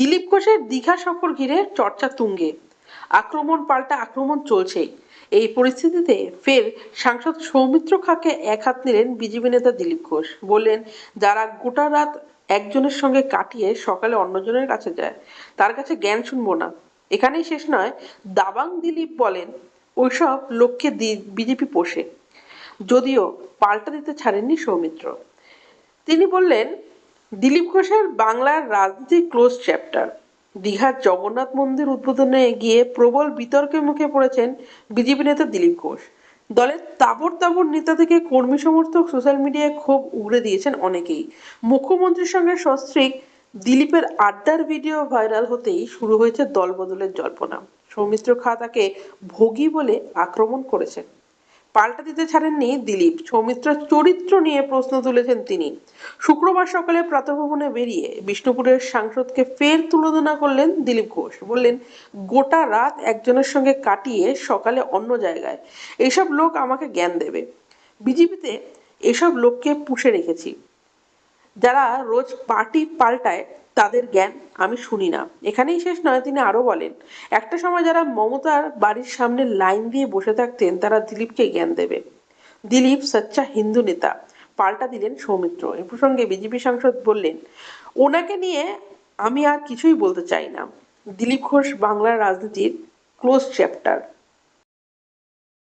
দিলীপ ঘোষের দীঘা সফর ঘিরে চর্চা তুঙ্গে। আক্রমণ পাল্টা আক্রমণ চলছেই। এই পরিস্থিতিতে ফের সাংসদ সৌমিত্র খাকে এক হাত নিলেন বিজেপি নেতা দিলীপ ঘোষ। বললেন, যারা গোটা রাত একজনের সঙ্গে কাটিয়ে সকালে অন্যজনের কাছে যায়, তার কাছে জ্ঞান শুনব না। এখানেই শেষ নয়। দাবাং দিলীপ বলেন, ওইসব লোককে বিজেপি পোষে। যদিও পাল্টা দিতে ছাড়েননি সৌমিত্র। তিনি বললেন দিলীপ ঘোষের বাংলার রাজনীতি ক্লোজ চ্যাপ্টার দীঘার জগন্নাথ মন্দির উদ্বোধনে গিয়ে প্রবল বিতর্কের মুখে পড়েছেন বিজেপি নেতা দিলীপ ঘোষ। দলের তাবর তাবর নেতা থেকে কর্মী সমর্থক সোশ্যাল মিডিয়ায় ক্ষোভ উগড়ে দিয়েছেন অনেকেই। মুখ্যমন্ত্রীর সঙ্গে সস্ত্রীক দিলীপের আড্ডার ভিডিও ভাইরাল হতেই শুরু হয়েছে দলবদলের জল্পনা। সৌমিত্র খা তাকে ভোগী বলে আক্রমণ করেছেন। পাল্টা দিতে ছাড়েননি দিলীপ। সৌমিত্রার চরিত্র নিয়ে প্রশ্ন তুলেছেন তিনি। শুক্রবার সকালে প্রাতভবনে বেরিয়ে বিষ্ণুপুরের সাংসদকে ফের তুলনা করলেন দিলীপ ঘোষ। বললেন, গোটা রাত একজনের সঙ্গে কাটিয়ে সকালে অন্য জায়গায়। এসব লোক আমাকে জ্ঞান দেবে। বিজেপিতে এসব লোককে পুষে রেখেছি। যারা রোজ পার্টি পাল্টায়, তাদের জ্ঞান আমি শুনি না। এখানেই শেষ নয়, তিনি আরও বলেন, একটা সময় যারা মমতার বাড়ির সামনে লাইন দিয়ে বসে থাকতেন, তারা দিলীপকে জ্ঞান দেবে। দিলীপ সচ্চা হিন্দু নেতা, পাল্টা দিলেন সৌমিত্র। এ প্রসঙ্গে বিজেপি সাংসদ বললেন, ওনাকে নিয়ে আমি আর কিছুই বলতে চাই না। দিলীপ ঘোষ বাংলার রাজনীতির ক্লোজ চ্যাপ্টার